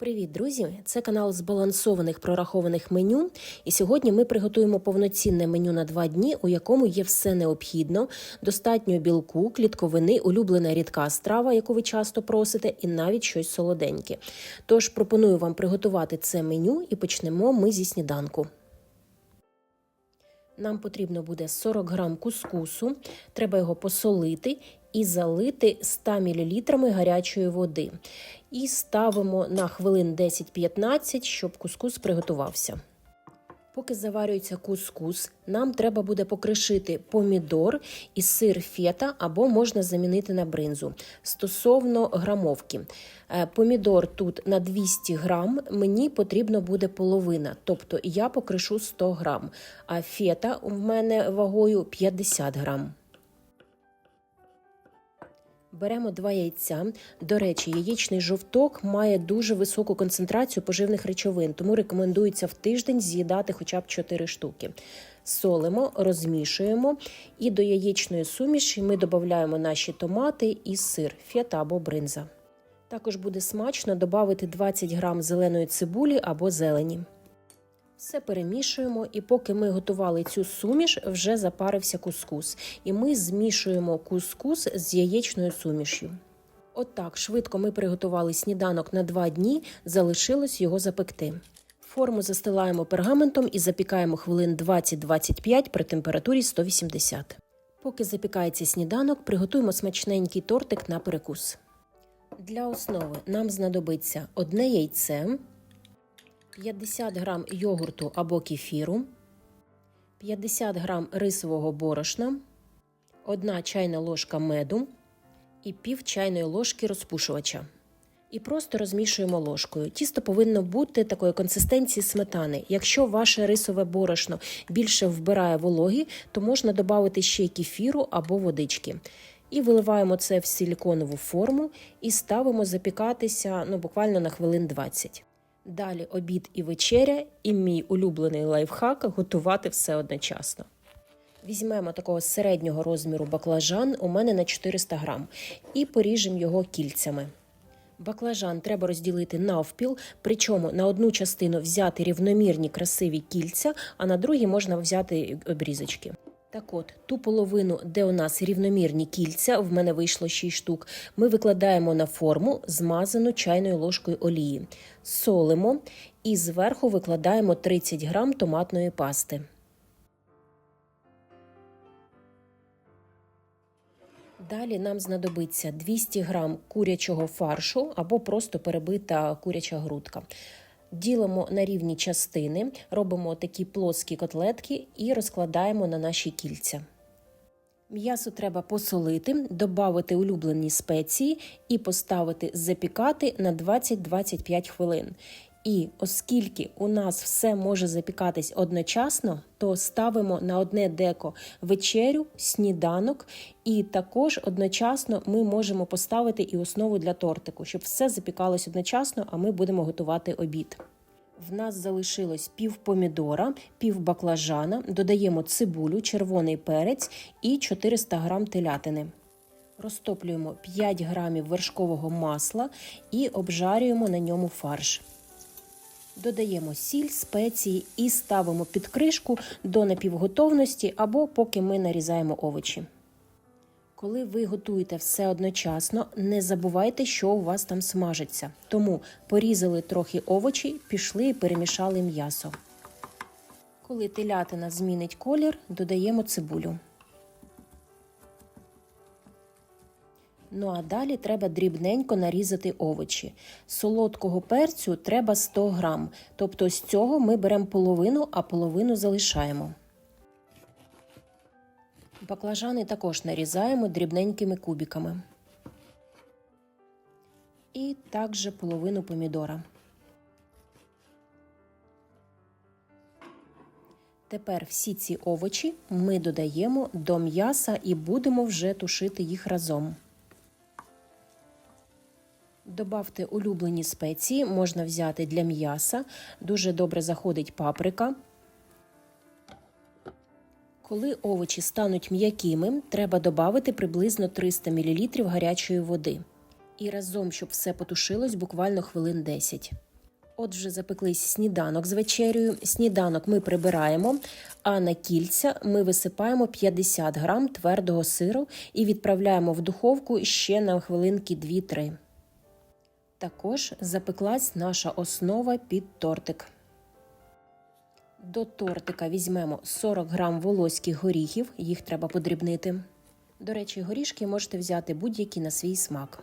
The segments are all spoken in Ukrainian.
Привіт, друзі! Це канал збалансованих прорахованих меню. І сьогодні ми приготуємо повноцінне меню на два дні, у якому є все необхідно, достатньо білку, клітковини, улюблена рідка страва, яку ви часто просите, і навіть щось солоденьке. Тож пропоную вам приготувати це меню і почнемо ми зі сніданку. Нам потрібно буде 40 грам кускусу, треба його посолити і залити 100 мл гарячої води. І ставимо на хвилин 10-15, щоб кускус приготувався. Поки заварюється кускус, нам треба буде покришити помідор і сир фета або можна замінити на бринзу. Стосовно грамовки, Е, помідор тут на 200 грам, мені потрібно буде половина, тобто я покришу 100 грам, а фета у мене вагою 50 грам. Беремо два яйця. До речі, яєчний жовток має дуже високу концентрацію поживних речовин, тому рекомендується в тиждень з'їдати хоча б 4 штуки. Солимо, розмішуємо і до яєчної суміші ми додаємо наші томати і сир, фета або бринза. Також буде смачно додати 20 грам зеленої цибулі або зелені. Все перемішуємо, і поки ми готували цю суміш, вже запарився кускус. І ми змішуємо кускус з яєчною сумішю. Отак швидко ми приготували сніданок на два дні, залишилось його запекти. Форму застилаємо пергаментом і запікаємо хвилин 20-25 при температурі 180. Поки запікається сніданок, приготуємо смачненький тортик на перекус. Для основи нам знадобиться одне яйце. 50 грам йогурту або кефіру, 50 грам рисового борошна, 1 чайна ложка меду і пів чайної ложки розпушувача. І просто розмішуємо ложкою. Тісто повинно бути такої консистенції сметани. Якщо ваше рисове борошно більше вбирає вологі, то можна додати ще кефіру або водички. І виливаємо це в силіконову форму і ставимо запікатися ну, буквально на хвилин 20. Далі обід і вечеря, і мій улюблений лайфхак готувати все одночасно. Візьмемо такого середнього розміру баклажан у мене на 400 грам, і поріжемо його кільцями. Баклажан треба розділити навпіл, причому на одну частину взяти рівномірні красиві кільця, а на другій можна взяти обрізочки. Так от, ту половину, де у нас рівномірні кільця, в мене вийшло 6 штук, ми викладаємо на форму, змазану чайною ложкою олії, солимо і зверху викладаємо 30 грам томатної пасти. Далі нам знадобиться 200 грам курячого фаршу або просто перебита куряча грудка. Ділимо на рівні частини, робимо такі плоскі котлетки і розкладаємо на наші кільця. М'ясо треба посолити, додати улюблені спеції і поставити запікати на 20-25 хвилин. І оскільки у нас все може запікатись одночасно, то ставимо на одне деко вечерю, сніданок, і також одночасно ми можемо поставити і основу для тортику, щоб все запікалось одночасно, а ми будемо готувати обід. В нас залишилось пів помідора, пів баклажана, додаємо цибулю, червоний перець і 400 грам телятини. Розтоплюємо 5 грамів вершкового масла і обжарюємо на ньому фарш. Додаємо сіль, спеції і ставимо під кришку до напівготовності або поки ми нарізаємо овочі. Коли ви готуєте все одночасно, не забувайте, що у вас там смажиться. Тому порізали трохи овочі, пішли і перемішали м'ясо. Коли телятина змінить колір, додаємо цибулю. Ну а далі треба дрібненько нарізати овочі. Солодкого перцю треба 100 грам, тобто з цього ми беремо половину, а половину залишаємо. Баклажани також нарізаємо дрібненькими кубиками. І також половину помідора. Тепер всі ці овочі ми додаємо до м'яса і будемо вже тушити їх разом. Добавте улюблені спеції, можна взяти для м'яса. Дуже добре заходить паприка. Коли овочі стануть м'якими, треба додати приблизно 300 мл гарячої води. І разом, щоб все потушилось, буквально хвилин 10. Отже, запеклись сніданок з вечерею. Сніданок ми прибираємо, а на кільця ми висипаємо 50 грам твердого сиру і відправляємо в духовку ще на хвилинки 2-3. Також запеклась наша основа під тортик. До тортика візьмемо 40 грам волоських горіхів, їх треба подрібнити. До речі, горішки можете взяти будь-які на свій смак.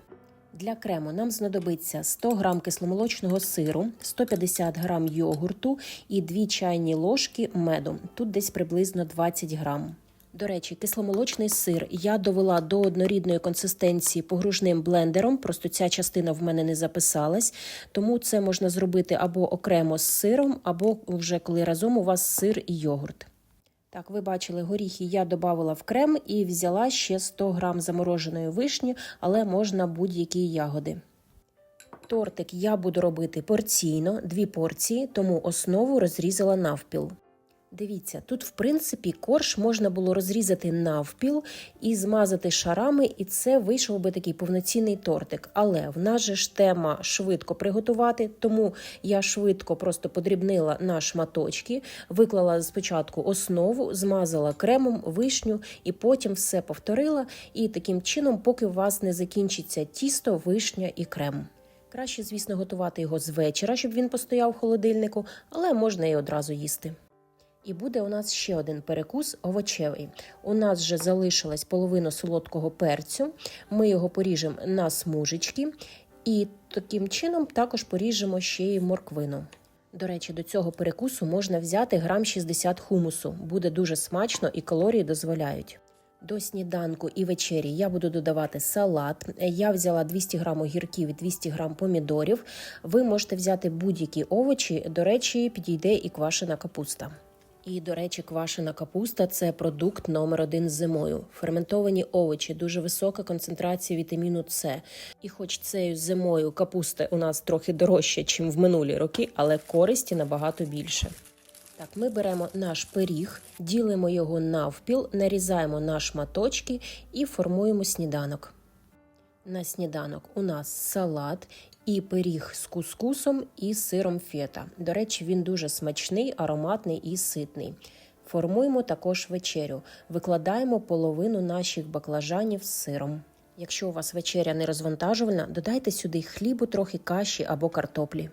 Для крему нам знадобиться 100 г кисломолочного сиру, 150 г йогурту і 2 чайні ложки меду. Тут десь приблизно 20 грам. До речі, кисломолочний сир я довела до однорідної консистенції погружним блендером, просто ця частина в мене не записалась, тому це можна зробити або окремо з сиром, або вже коли разом у вас сир і йогурт. Так, ви бачили, горіхи я додавала в крем і взяла ще 100 грам замороженої вишні, але можна будь-які ягоди. Тортик я буду робити порційно, дві порції, тому основу розрізала навпіл. Дивіться, тут, в принципі, корж можна було розрізати навпіл і змазати шарами, і це вийшов би такий повноцінний тортик. Але в нас же ж тема швидко приготувати, тому я швидко просто подрібнила на шматочки, виклала спочатку основу, змазала кремом, вишню і потім все повторила. І таким чином, поки у вас не закінчиться тісто, вишня і крем. Краще, звісно, готувати його з вечора, щоб він постояв в холодильнику, але можна і одразу їсти. І буде у нас ще один перекус овочевий. У нас вже залишилась половина солодкого перцю. Ми його поріжемо на смужечки і таким чином також поріжемо ще й морквину. До речі, до цього перекусу можна взяти грам 60 хумусу. Буде дуже смачно і калорії дозволяють. До сніданку і вечері я буду додавати салат. Я взяла 200 грам огірків і 200 грам помідорів. Ви можете взяти будь-які овочі. До речі, підійде і квашена капуста. І, до речі, квашена капуста це продукт номер один зимою. Ферментовані овочі, дуже висока концентрація вітаміну С. І хоч цією зимою капуста у нас трохи дорожча, ніж в минулі роки, але користі набагато більше. Так, ми беремо наш пиріг, ділимо його навпіл, нарізаємо на шматочки і формуємо сніданок. На сніданок у нас салат і пиріг з кускусом і сиром фета. До речі, він дуже смачний, ароматний і ситний. Формуємо також вечерю. Викладаємо половину наших баклажанів з сиром. Якщо у вас вечеря не розвантажувальна, додайте сюди хлібу, трохи каші або картоплі.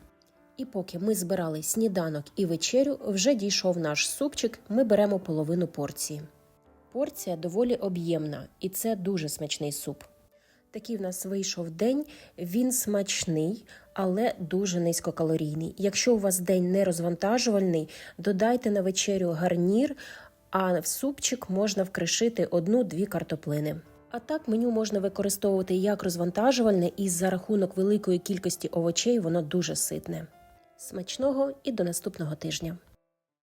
І поки ми збирали сніданок і вечерю, вже дійшов наш супчик, ми беремо половину порції. Порція доволі об'ємна, і це дуже смачний суп. Такий в нас вийшов день. Він смачний, але дуже низькокалорійний. Якщо у вас день не розвантажувальний, додайте на вечерю гарнір, а в супчик можна вкришити одну-дві картоплини. А так меню можна використовувати як розвантажувальне, і за рахунок великої кількості овочей воно дуже ситне. Смачного і до наступного тижня.